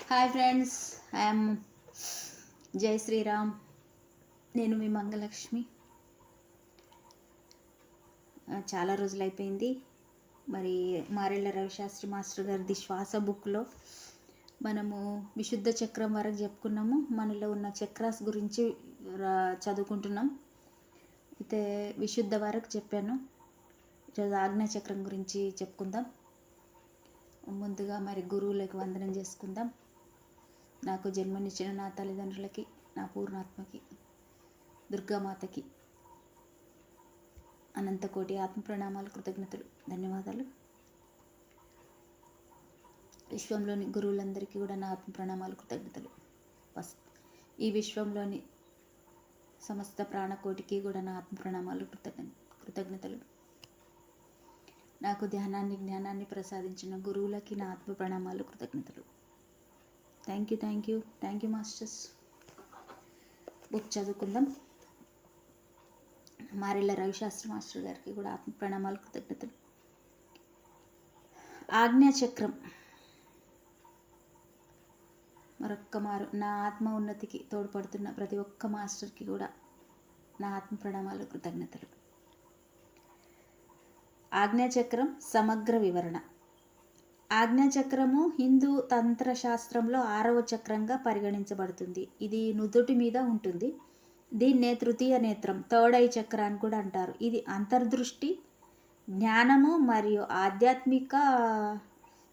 Hi friends I'm జై శ్రీరామ్ నేను మీ మంగలక్ష్మి. చాలా రోజులు అయిపోయింది మరి మారెళ్ళ రవిశాస్త్రి మాస్టర్ గారిది శ్వాస బుక్లో మనము విశుద్ధ చక్రం వరకు చెప్పుకున్నాము. మనలో ఉన్న చక్రాస్ గురించి రా- చదువుకుంటున్నాం. అయితే విశుద్ధ వరకు చెప్పాను. ఈరోజు ఆజ్ఞా చక్రం గురించి చెప్పుకుందాం. ముందుగా మరి గురువులకు వందనం చేసుకుందాం. నాకు జన్మనిచ్చిన నా తల్లిదండ్రులకి నా పూర్ణాత్మకి దుర్గామాతకి అనంతకోటి ఆత్మ ప్రణామాలు కృతజ్ఞతలు ధన్యవాదాలు. విశ్వంలోని గురువులందరికీ కూడా నా ఆత్మ ప్రణామాలు కృతజ్ఞతలు. ఫస్ట్ ఈ విశ్వంలోని సమస్త ప్రాణకోటికి కూడా నా ఆత్మ ప్రణామాలు కృతజ్ఞ కృతజ్ఞతలు. నాకు ధ్యానాన్ని జ్ఞానాన్ని ప్రసాదించిన గురువులకి నా ఆత్మ ప్రణామాలు కృతజ్ఞతలు. Thank you thank you thank you masters book చదువుకుందాం మారెళ్ళ రవిశాస్త్రి మాస్టర్ గారికి కూడా ఆత్మ ప్రణామాలు కృతజ్ఞతలు. ఆజ్ఞా చక్రం. మరొక్క మారు నా ఆత్మ ఉన్నతికి తోడ్పడుతున్న ప్రతి ఒక్క మాస్టర్కి కూడా నా ఆత్మ ప్రణామాలు కృతజ్ఞతలు. ఆజ్ఞాచక్రం సమగ్ర వివరణ. ఆజ్ఞాచక్రము హిందూ తంత్ర శాస్త్రంలో ఆరవ చక్రంగా పరిగణించబడుతుంది. ఇది నుదుటి మీద ఉంటుంది. దీన్నే తృతీయ నేత్రం థర్డ్ ఐ చక్ర అని కూడా అంటారు. ఇది అంతర్దృష్టి జ్ఞానము మరియు ఆధ్యాత్మిక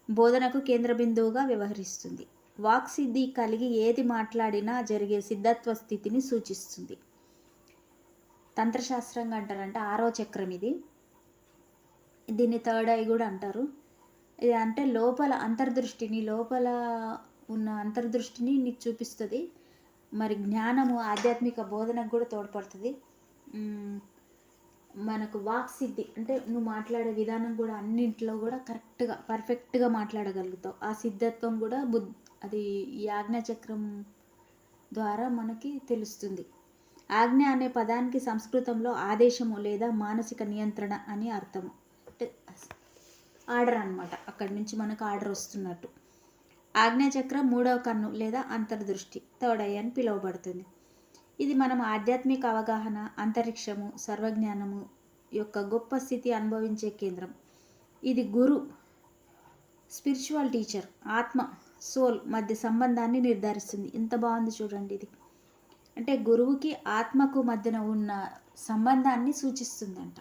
బోధనకు కేంద్ర బిందువుగా వ్యవహరిస్తుంది. వాక్ సిద్ధి కలిగి ఏది మాట్లాడినా జరిగే సిద్ధత్వ స్థితిని సూచిస్తుంది. తంత్రశాస్త్రంగా అంటారంటే ఆరో చక్రం ఇది. దీన్ని థర్డ్ ఐ కూడా అంటారు. అంటే లోపల అంతర్దృష్టిని లోపల ఉన్న అంతర్దృష్టిని నీకు చూపిస్తుంది. మరి జ్ఞానము ఆధ్యాత్మిక బోధనకు కూడా తోడ్పడుతుంది. మనకు వాక్ సిద్ధి అంటే నువ్వు మాట్లాడే విధానం కూడా అన్నింటిలో కూడా కరెక్ట్గా పర్ఫెక్ట్గా మాట్లాడగలుగుతావు. ఆ సిద్ధత్వం కూడా బుద్ అది ఈ ద్వారా మనకి తెలుస్తుంది. ఆజ్ఞ అనే పదానికి సంస్కృతంలో ఆదేశము లేదా మానసిక నియంత్రణ అని అర్థము. అంటే ఆర్డర్ అన్నమాట. అక్కడి నుంచి మనకు ఆర్డర్ వస్తున్నట్టు. ఆజ్ఞాచక్రం మూడవ కన్ను లేదా అంతర్దృష్టి థర్డ్ ఐ అని పిలువబడుతుంది. ఇది మనం ఆధ్యాత్మిక అవగాహన అంతరిక్షము సర్వజ్ఞానము యొక్క గొప్ప స్థితి అనుభవించే కేంద్రం. ఇది గురు స్పిరిచువల్ టీచర్ ఆత్మ సోల్ మధ్య సంబంధాన్ని నిర్ధారిస్తుంది. ఇంత బాగుంది చూడండి ఇది. అంటే గురువుకి ఆత్మకు మధ్యన ఉన్న సంబంధాన్ని సూచిస్తుందంట.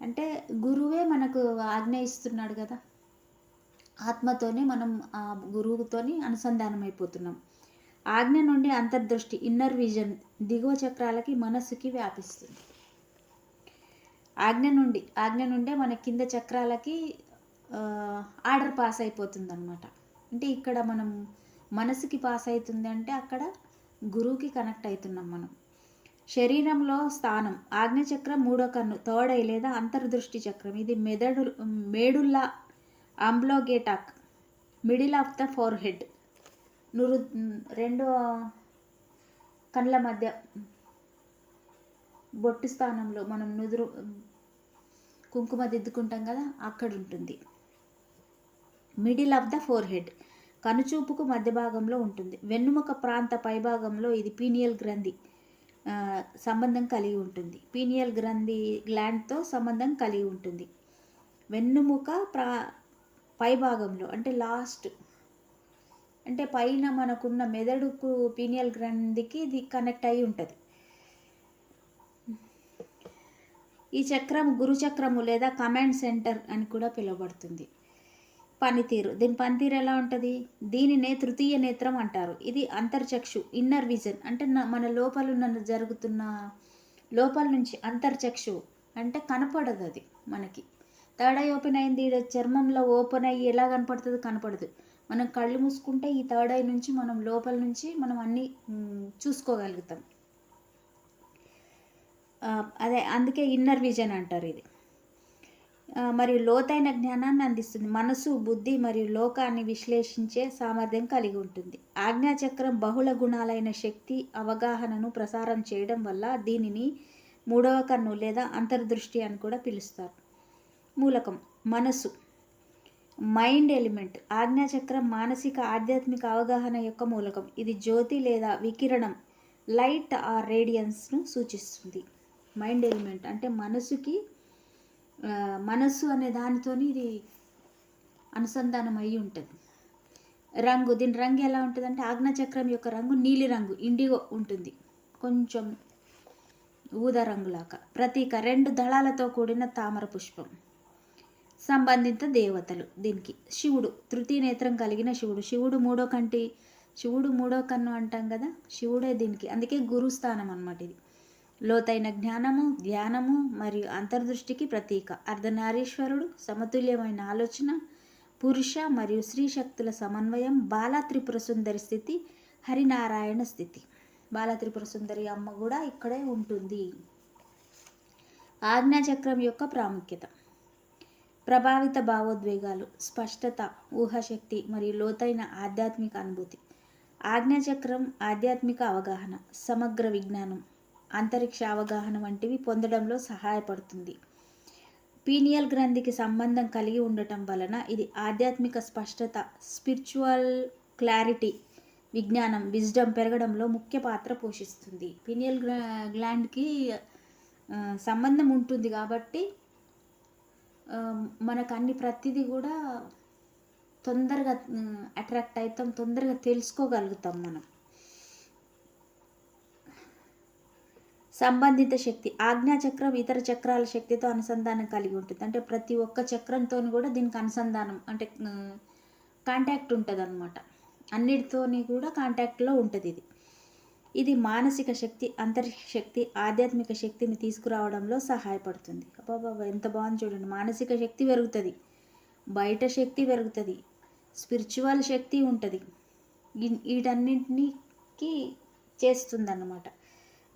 అంటే గురువే మనకు ఆజ్ఞ ఇస్తున్నాడు కదా. ఆత్మతోనే మనం ఆ గురువుతోని అనుసంధానం అయిపోతున్నాం ఆజ్ఞ నుండి అంతర్దృష్టి ఇన్నర్ విజన్ దిగువ చక్రాలకి మనస్సుకి వ్యాపిస్తుంది. ఆజ్ఞ నుండి ఆజ్ఞ నుండే మన కింద చక్రాలకి ఆర్డర్ పాస్ అయిపోతుంది అనమాట అంటే ఇక్కడ మనం మనసుకి పాస్ అవుతుంది అంటే అక్కడ గురువుకి కనెక్ట్ అవుతున్నాం మనం. శరీరంలో స్థానం ఆజ్ఞచక్రం మూడో కన్ను తోడై లేదా అంతర్దృష్టి చక్రం. ఇది మెదడు medulla oblongata middle of the forehead నురు రెండు కళ్ళ మధ్య బొట్టు స్థానంలో మనం నుదురు కుంకుమ దిద్దుకుంటాం కదా అక్కడ ఉంటుంది. Middle of the forehead కనుచూపుకు మధ్య భాగంలో ఉంటుంది. వెన్నుముక ప్రాంత పైభాగంలో ఇది పీనియల్ గ్రంథి. సంబంధం కలిగి ఉంటుంది. పీనియల్ గ్రంథి గ్లాండ్తో సంబంధం కలిగి ఉంటుంది. వెన్నుముక ప్రా పైభాగంలో అంటే లాస్ట్ అంటే పైన మనకున్న మెదడుకు పీనియల్ గ్రంథికి ఇది కనెక్ట్ అయి ఉంటుంది. ఈ చక్రం గురుచక్రము లేదా కమాండ్ సెంటర్ అని కూడా పిలువబడుతుంది. పనితీరు. దీని పనితీరు ఎలా ఉంటుంది? దీనినే తృతీయ నేత్రం అంటారు. ఇది అంతర్చక్షు ఇన్నర్ విజన్ అంటే నా- మన లోపల ఉన్న జరుగుతున్న లోపల నుంచి అంతర్చక్షు అంటే కనపడదు అది మనకి. థర్డ్ ఐ ఓపెన్ అయింది చర్మంలో ఓపెన్ అయ్యి ఎలా కనపడుతుంది? కనపడదు. మనం కళ్ళు మూసుకుంటే ఈ థర్డ్ ఐ నుంచి మనం లోపల నుంచి మనం అన్నీ చూసుకోగలుగుతాం. అదే అందుకే ఇన్నర్ విజన్ అంటారు ఇది. మరియు లోతైన జ్ఞానాన్ని అందిస్తుంది. మనసు బుద్ధి మరియు లోకాన్ని విశ్లేషించే సామర్థ్యం కలిగి ఉంటుంది. ఆజ్ఞాచక్రం బహుళ గుణాలైన శక్తి అవగాహనను ప్రసారం చేయడం వల్ల దీనిని మూడవ కన్ను లేదా అంతర్దృష్టి అని కూడా పిలుస్తారు. మూలకం మనసు మైండ్ ఎలిమెంట్ ఆజ్ఞాచక్రం మానసిక ఆధ్యాత్మిక అవగాహన యొక్క మూలకం. ఇది జ్యోతి లేదా వికిరణం లైట్ ఆర్ రేడియన్స్ను సూచిస్తుంది. మైండ్ ఎలిమెంట్ అంటే మనసుకి మనస్సు అనే దానితోని ఇది అనుసంధానం అయి ఉంటుంది. రంగు దీని రంగు ఎలా ఉంటుంది అంటే ఆజ్ఞాచక్రం యొక్క రంగు నీలి రంగు ఇండిగో ఉంటుంది. కొంచెం ఊదా రంగులాగా. ప్రతీక రెండు దళాలతో కూడిన తామర పుష్పం. సంబంధిత దేవతలు దీనికి. శివుడు తృతీయ నేత్రం కలిగిన శివుడు. శివుడు మూడో కంటి శివుడు మూడో కన్ను అంటాం కదా శివుడే దీనికి. అందుకే గురుస్థానం అనమాట ఇది. లోతైన జ్ఞానము ధ్యానము మరియు అంతర్దృష్టికి ప్రతీక. అర్ధనారీశ్వరుడు సమతుల్యమైన ఆలోచన పురుష మరియు స్త్రీ శక్తుల సమన్వయం బాలత్రిపుర సుందరి స్థితి హరినారాయణ స్థితి. బాలత్రిపుర సుందరి అమ్మ కూడా ఇక్కడే ఉంటుంది. ఆజ్ఞాచక్రం యొక్క ప్రాముఖ్యత. ప్రభావిత భావోద్వేగాలు స్పష్టత ఊహశక్తి మరియు లోతైన ఆధ్యాత్మిక అనుభూతి. ఆజ్ఞాచక్రం ఆధ్యాత్మిక అవగాహన సమగ్ర విజ్ఞానం అంతరిక్ష అవగాహన వంటివి పొందడంలో సహాయపడుతుంది. పీనియల్ గ్రంథికి సంబంధం కలిగి ఉండటం వలన ఇది ఆధ్యాత్మిక స్పష్టత స్పిరిచువల్ క్లారిటీ విజ్ఞానం విజ్డమ్ పెరగడంలో ముఖ్య పాత్ర పోషిస్తుంది. పీనియల్ గ్లాండ్కి సంబంధం ఉంటుంది కాబట్టి మనకు అన్ని ప్రతిదీ కూడా తొందరగా అట్రాక్ట్ అవుతాం తొందరగా తెలుసుకోగలుగుతాం మనం. సంబంధిత శక్తి ఆజ్ఞాచక్రం ఇతర చక్రాల శక్తితో అనుసంధానం కలిగి ఉంటుంది. అంటే ప్రతి ఒక్క చక్రంతో కూడా దీనికి అనుసంధానం అంటే కాంటాక్ట్ ఉంటుంది అనమాట అన్నిటితోని కూడా కాంటాక్ట్లో ఉంటుంది ఇది. ఇది మానసిక శక్తి అంతర్శక్తి శక్తి ఆధ్యాత్మిక శక్తిని తీసుకురావడంలో సహాయపడుతుంది. అబ్బాబా ఎంత బాగుంది చూడండి. మానసిక శక్తి పెరుగుతుంది బయట శక్తి పెరుగుతుంది స్పిరిచువల్ శక్తి ఉంటుంది. వీటన్నింటికి చేస్తుందన్నమాట.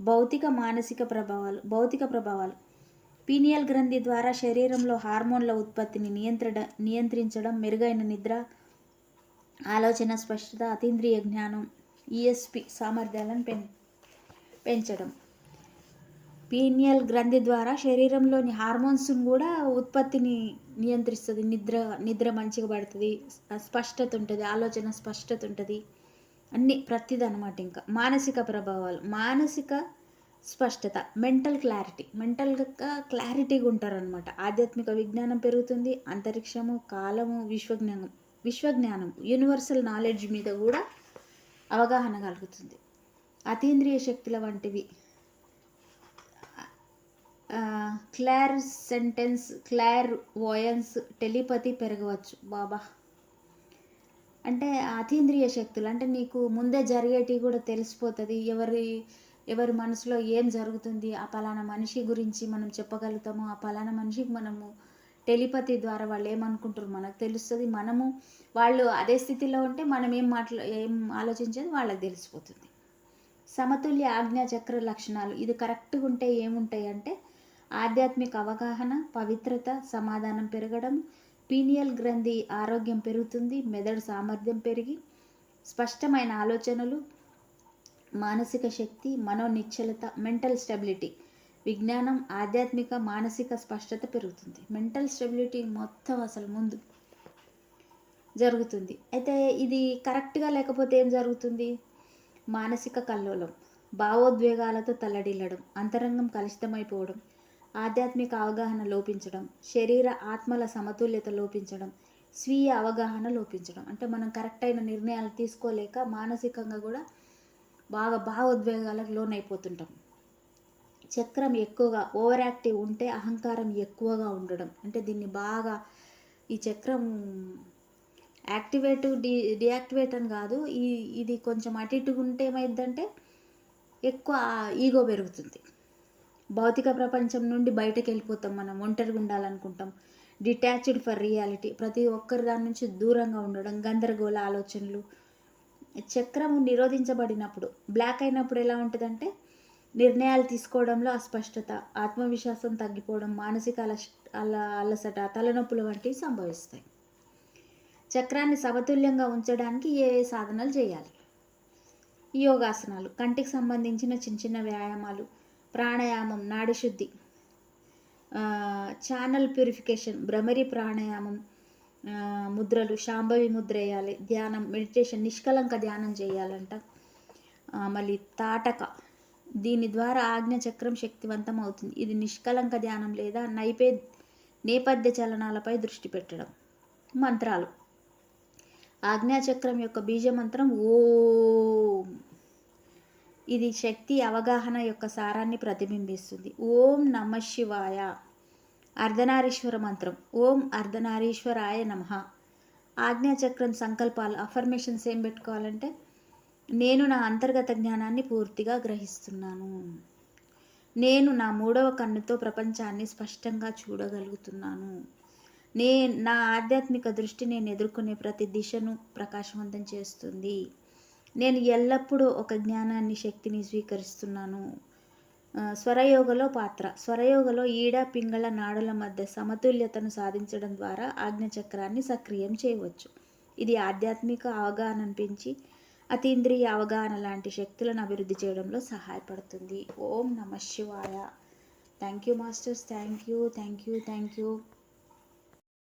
భౌతిక మానసిక ప్రభావాలు భౌతిక ప్రభావాలు. పీనియల్ గ్రంథి ద్వారా శరీరంలో హార్మోన్ల ఉత్పత్తిని నియంత్రణ నియంత్రించడం మెరుగైన నిద్ర ఆలోచన స్పష్టత అతీంద్రియ జ్ఞానం ఈఎస్పి సామర్థ్యాలను పెం పెంచడం. పీనియల్ గ్రంథి ద్వారా శరీరంలోని హార్మోన్స్ని కూడా ఉత్పత్తిని నియంత్రిస్తుంది. నిద్ర నిద్ర మంచిగా పడుతుంది స్పష్టత ఉంటుంది ఆలోచన స్పష్టత ఉంటుంది. అన్ని ప్రతిది అనమాట ఇంకా. మానసిక ప్రభావాలు మానసిక స్పష్టత మెంటల్ క్లారిటీ. మెంటల్గా క్లారిటీగా ఉంటారనమాట ఆధ్యాత్మిక విజ్ఞానం పెరుగుతుంది అంతరిక్షము కాలము విశ్వజ్ఞానం విశ్వజ్ఞానం యూనివర్సల్ నాలెడ్జ్ మీద కూడా అవగాహన కలుగుతుంది. అతీంద్రియ శక్తుల వంటివి. క్లార్ సెంటెన్స్ క్లార్ వాయన్స్ టెలిపతి పెరగవచ్చు. బాబా. అంటే అతీంద్రియ శక్తులు అంటే నీకు ముందే జరిగేటివి కూడా తెలిసిపోతుంది. ఎవరి ఎవరి మనసులో ఏం జరుగుతుంది ఆ పలానా మనిషి గురించి మనం చెప్పగలుగుతాము ఆ పలానా మనిషికి మనము టెలిపతి ద్వారా వాళ్ళు ఏమనుకుంటారు మనకు తెలుస్తుంది. మనము వాళ్ళు అదే స్థితిలో ఉంటే మనం ఏం మాట్లా ఏం ఆలోచించేది వాళ్ళకి తెలిసిపోతుంది. సమతుల్య ఆజ్ఞా చక్ర లక్షణాలు ఇది కరెక్ట్గా ఉంటే ఏముంటాయి అంటే ఆధ్యాత్మిక అవగాహన పవిత్రత సమాధానం పెరగడం పీనియల్ గ్రంథి ఆరోగ్యం పెరుగుతుంది మెదడు సామర్థ్యం పెరిగి స్పష్టమైన ఆలోచనలు మానసిక శక్తి మనోనిశ్చలత మెంటల్ స్టెబిలిటీ విజ్ఞానం ఆధ్యాత్మిక మానసిక స్పష్టత పెరుగుతుంది. మెంటల్ స్టెబిలిటీ మొత్తం అసలు ముందు జరుగుతుంది. అయితే ఇది కరెక్ట్గా లేకపోతే ఏం జరుగుతుంది? మానసిక కల్లోలం భావోద్వేగాలతో తల్లడిల్లడం అంతరంగం కలుషితమైపోవడం ఆధ్యాత్మిక అవగాహన లోపించడం శరీర ఆత్మల సమతుల్యత లోపించడం స్వీయ అవగాహన లోపించడం. అంటే మనం కరెక్ట్ అయిన నిర్ణయాలు తీసుకోలేక మానసికంగా కూడా బాగా భావోద్వేగాలకు లోనైపోతుంటాం. చక్రం ఎక్కువగా ఓవర్ యాక్టివ్ ఉంటే అహంకారం ఎక్కువగా ఉండడం. అంటే దీన్ని బాగా ఈ చక్రం యాక్టివేట్ డి డియాక్టివేట్ అని కాదు ఈ ఇది కొంచెం అటు ఇటుగా ఉంటే ఏమైందంటే ఎక్కువ ఈగో పెరుగుతుంది. భౌతిక ప్రపంచం నుండి బయటకు వెళ్ళిపోతాం మనం ఒంటరిగా ఉండాలనుకుంటాం. డిటాచ్డ్ ఫర్ రియాలిటీ ప్రతి ఒక్కరి దాని నుంచి దూరంగా ఉండడం గందరగోళ ఆలోచనలు. చక్రము నిరోధించబడినప్పుడు బ్లాక్ అయినప్పుడు ఎలా ఉంటుందంటే నిర్ణయాలు తీసుకోవడంలో అస్పష్టత ఆత్మవిశ్వాసం తగ్గిపోవడం మానసిక అలస అల అలసట తలనొప్పులు వంటివి సంభవిస్తాయి. చక్రాన్ని సమతుల్యంగా ఉంచడానికి ఏ ఏ సాధనలు చేయాలి? యోగాసనాలు కంటికి సంబంధించిన చిన్న చిన్న వ్యాయామాలు ప్రాణాయామం నాడి శుద్ధి ఛానల్ ప్యూరిఫికేషన్ భ్రమరి ప్రాణాయామం ముద్రలు శాంభవి ముద్ర వేయాలి ధ్యానం మెడిటేషన్ నిష్కలంక ధ్యానం చేయాలంట. మళ్ళీ తాటక దీని ద్వారా ఆజ్ఞ చక్రం శక్తివంతం అవుతుంది. ఇది నిష్కలంక ధ్యానం లేదా నైపే నేపథ్య చలనాలపై దృష్టి పెట్టడం. మంత్రాలు. ఆజ్ఞాచక్రం యొక్క బీజ మంత్రం ఓం. ఇది శక్తి అవగాహన యొక్క సారాన్ని ప్రతిబింబిస్తుంది. ఓం నమ శివాయ. అర్ధనారీశ్వర మంత్రం. ఓం అర్ధనారీశ్వరాయ నమ. ఆజ్ఞాచక్రం సంకల్పాలు అఫర్మేషన్స్ ఏం పెట్టుకోవాలంటే నేను నా అంతర్గత జ్ఞానాన్ని పూర్తిగా గ్రహిస్తున్నాను. నేను నా మూడవ కన్నుతో ప్రపంచాన్ని స్పష్టంగా చూడగలుగుతున్నాను. నే నా ఆధ్యాత్మిక దృష్టి నేను ఎదుర్కొనే ప్రతి దిశను ప్రకాశవంతం చేస్తుంది. నేను ఎల్లప్పుడూ ఒక జ్ఞానాన్ని శక్తిని స్వీకరిస్తున్నాను. స్వరయోగలో పాత్ర. స్వరయోగలో ఈడ పింగళ నాడుల మధ్య సమతుల్యతను సాధించడం ద్వారా ఆజ్ఞచక్రాన్ని సక్రియం చేయవచ్చు. ఇది ఆధ్యాత్మిక అవగాహన పెంచి అతీంద్రియ అవగాహన లాంటి శక్తులను అభివృద్ధి చేయడంలో సహాయపడుతుంది. Om Namah Shivaya. Thank you masters thank you thank you thank you